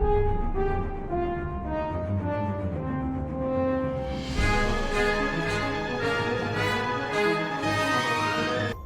thank you.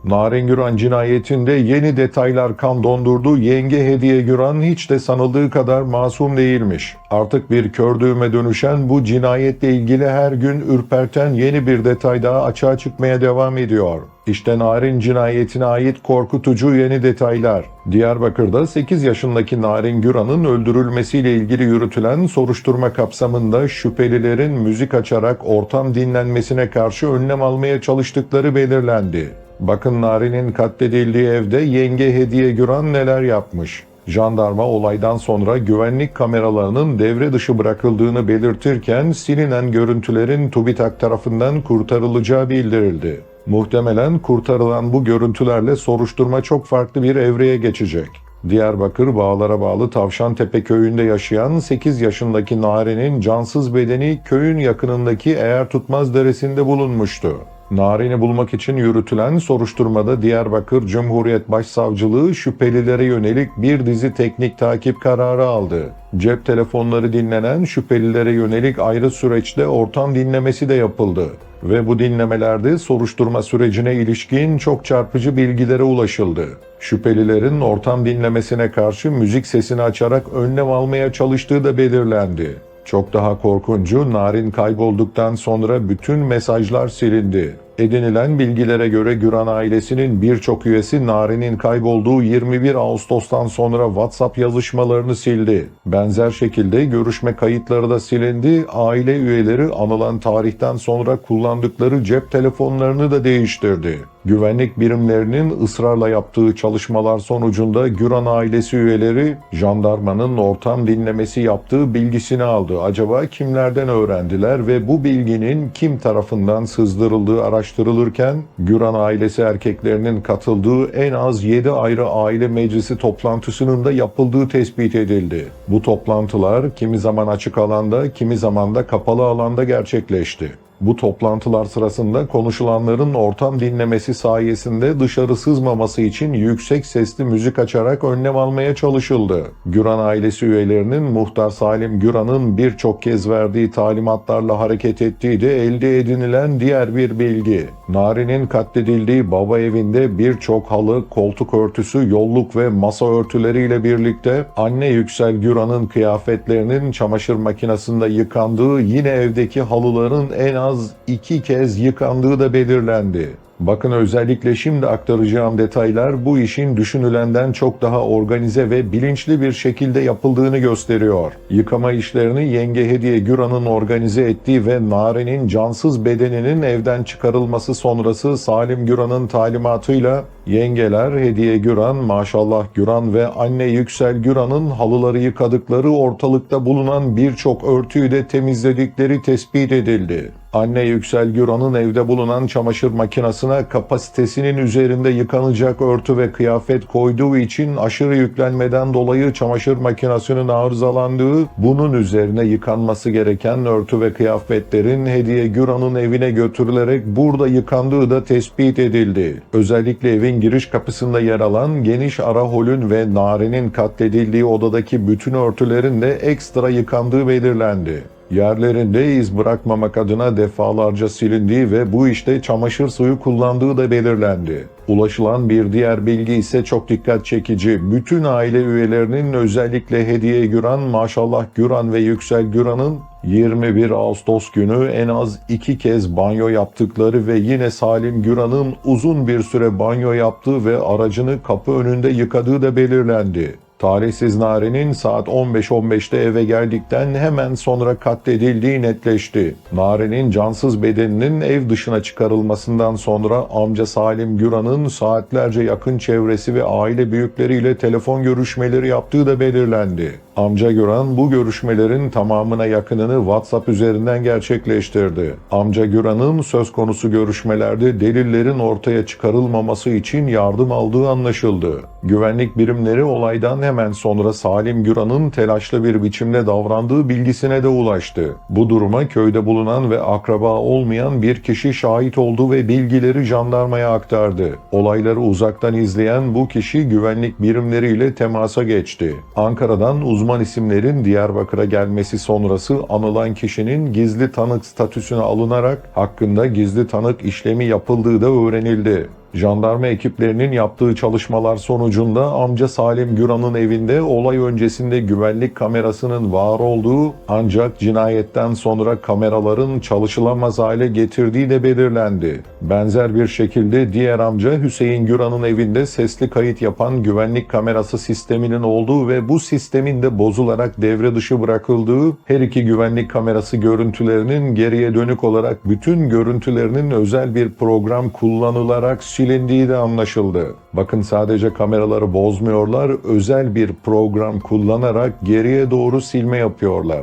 Narin Güran cinayetinde yeni detaylar kan dondurdu. Yenge Hediye Güran hiç de sanıldığı kadar masum değilmiş. Artık bir kördüğüme dönüşen bu cinayetle ilgili her gün ürperten yeni bir detay daha açığa çıkmaya devam ediyor. İşte Narin cinayetine ait korkutucu yeni detaylar. Diyarbakır'da 8 yaşındaki Narin Güran'ın öldürülmesiyle ilgili yürütülen soruşturma kapsamında şüphelilerin müzik açarak ortam dinlenmesine karşı önlem almaya çalıştıkları belirlendi. Bakın Nari'nin katledildiği evde yenge Hediye Güran neler yapmış. Jandarma olaydan sonra güvenlik kameralarının devre dışı bırakıldığını belirtirken silinen görüntülerin TÜBİTAK tarafından kurtarılacağı bildirildi. Muhtemelen kurtarılan bu görüntülerle soruşturma çok farklı bir evreye geçecek. Diyarbakır Bağlar'a bağlı Tavşantepe köyünde yaşayan 8 yaşındaki Nari'nin cansız bedeni köyün yakınındaki Eğer Tutmaz Deresi'nde bulunmuştu. Narin'i bulmak için yürütülen soruşturmada Diyarbakır Cumhuriyet Başsavcılığı şüphelilere yönelik bir dizi teknik takip kararı aldı. Cep telefonları dinlenen şüphelilere yönelik ayrı süreçte ortam dinlemesi de yapıldı. Ve bu dinlemelerde soruşturma sürecine ilişkin çok çarpıcı bilgilere ulaşıldı. Şüphelilerin ortam dinlemesine karşı müzik sesini açarak önlem almaya çalıştığı da belirlendi. Çok daha korkuncu Narin kaybolduktan sonra bütün mesajlar silindi. Edinilen bilgilere göre Güran ailesinin birçok üyesi Narin'in kaybolduğu 21 Ağustos'tan sonra WhatsApp yazışmalarını sildi. Benzer şekilde görüşme kayıtları da silindi. Aile üyeleri anılan tarihten sonra kullandıkları cep telefonlarını da değiştirdi. Güvenlik birimlerinin ısrarla yaptığı çalışmalar sonucunda Güran ailesi üyeleri jandarmanın ortam dinlemesi yaptığı bilgisini aldı. Acaba kimlerden öğrendiler ve bu bilginin kim tarafından sızdırıldığı araştırılırken Güran ailesi erkeklerinin katıldığı en az 7 ayrı aile meclisi toplantısının da yapıldığı tespit edildi. Bu toplantılar kimi zaman açık alanda, kimi zaman da kapalı alanda gerçekleşti. Bu toplantılar sırasında konuşulanların ortam dinlemesi sayesinde dışarı sızmaması için yüksek sesli müzik açarak önlem almaya çalışıldı. Güran ailesi üyelerinin muhtar Salim Güran'ın birçok kez verdiği talimatlarla hareket ettiği de elde edinilen diğer bir bilgi. Nari'nin katledildiği baba evinde birçok halı, koltuk örtüsü, yolluk ve masa örtüleriyle birlikte anne Yüksel Güran'ın kıyafetlerinin çamaşır makinesinde yıkandığı yine evdeki halıların en az iki kez yıkandığı da belirlendi. Bakın özellikle şimdi aktaracağım detaylar bu işin düşünülenden çok daha organize ve bilinçli bir şekilde yapıldığını gösteriyor. Yıkama işlerini yenge Hediye Güran'ın organize ettiği ve Nare'nin cansız bedeninin evden çıkarılması sonrası Salim Güran'ın talimatıyla yengeler Hediye Güran, Maşallah Güran ve anne Yüksel Güran'ın halıları yıkadıkları ortalıkta bulunan birçok örtüyü de temizledikleri tespit edildi. Anne Yüksel Güran'ın evde bulunan çamaşır makinesine kapasitesinin üzerinde yıkanacak örtü ve kıyafet koyduğu için aşırı yüklenmeden dolayı çamaşır makinesinin arızalandığı, bunun üzerine yıkanması gereken örtü ve kıyafetlerin Hediye Güran'ın evine götürülerek burada yıkandığı da tespit edildi. Özellikle evin giriş kapısında yer alan geniş ara holün ve Nare'nin katledildiği odadaki bütün örtülerin de ekstra yıkandığı belirlendi. Yerlerinde iz bırakmamak adına defalarca silindiği ve bu işte çamaşır suyu kullandığı da belirlendi. Ulaşılan bir diğer bilgi ise çok dikkat çekici. Bütün aile üyelerinin özellikle Hediye Güran, Maşallah Güran ve Yüksel Güran'ın 21 Ağustos günü en az iki kez banyo yaptıkları ve yine Salim Güran'ın uzun bir süre banyo yaptığı ve aracını kapı önünde yıkadığı da belirlendi. Talihsiz Nare'nin saat 15.15'te eve geldikten hemen sonra katledildiği netleşti. Nare'nin cansız bedeninin ev dışına çıkarılmasından sonra amca Salim Güran'ın saatlerce yakın çevresi ve aile büyükleriyle telefon görüşmeleri yaptığı da belirlendi. Amca Güran bu görüşmelerin tamamına yakınını WhatsApp üzerinden gerçekleştirdi. Amca Güran'ın söz konusu görüşmelerde delillerin ortaya çıkarılmaması için yardım aldığı anlaşıldı. Güvenlik birimleri olaydan hemen sonra Salim Güran'ın telaşlı bir biçimde davrandığı bilgisine de ulaştı. Bu duruma köyde bulunan ve akraba olmayan bir kişi şahit oldu ve bilgileri jandarmaya aktardı. Olayları uzaktan izleyen bu kişi güvenlik birimleriyle temasa geçti. Ankara'dan uzman uzman isimlerin Diyarbakır'a gelmesi sonrası anılan kişinin gizli tanık statüsüne alınarak hakkında gizli tanık işlemi yapıldığı da öğrenildi. Jandarma ekiplerinin yaptığı çalışmalar sonucunda amca Salim Güran'ın evinde olay öncesinde güvenlik kamerasının var olduğu ancak cinayetten sonra kameraların çalışılamaz hale getirdiği de belirlendi. Benzer bir şekilde diğer amca Hüseyin Güran'ın evinde sesli kayıt yapan güvenlik kamerası sisteminin olduğu ve bu sistemin de bozularak devre dışı bırakıldığı her iki güvenlik kamerası görüntülerinin geriye dönük olarak bütün görüntülerinin özel bir program kullanılarak silindiği de anlaşıldı. Bakın sadece kameraları bozmuyorlar, özel bir program kullanarak geriye doğru silme yapıyorlar.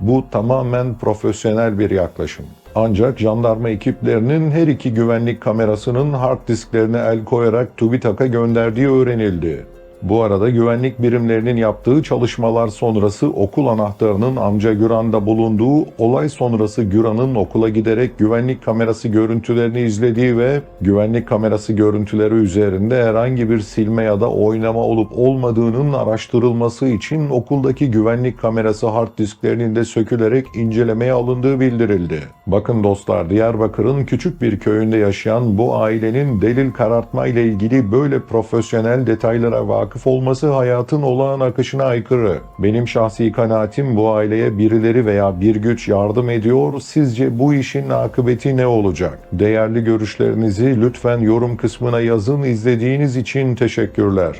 Bu tamamen profesyonel bir yaklaşım. Ancak jandarma ekiplerinin her iki güvenlik kamerasının hard disklerine el koyarak TÜBİTAK'a gönderdiği öğrenildi. Bu arada güvenlik birimlerinin yaptığı çalışmalar sonrası okul anahtarının amca Güran'da bulunduğu, olay sonrası Güran'ın okula giderek güvenlik kamerası görüntülerini izlediği ve güvenlik kamerası görüntüleri üzerinde herhangi bir silme ya da oynama olup olmadığının araştırılması için okuldaki güvenlik kamerası hard disklerinin de sökülerek incelemeye alındığı bildirildi. Bakın dostlar Diyarbakır'ın küçük bir köyünde yaşayan bu ailenin delil karartma ile ilgili böyle profesyonel detaylara vakıf olması hayatın olağan akışına aykırı. Benim şahsi kanaatim bu aileye birileri veya bir güç yardım ediyor. Sizce bu işin akıbeti ne olacak? Değerli görüşlerinizi lütfen yorum kısmına yazın. İzlediğiniz için teşekkürler.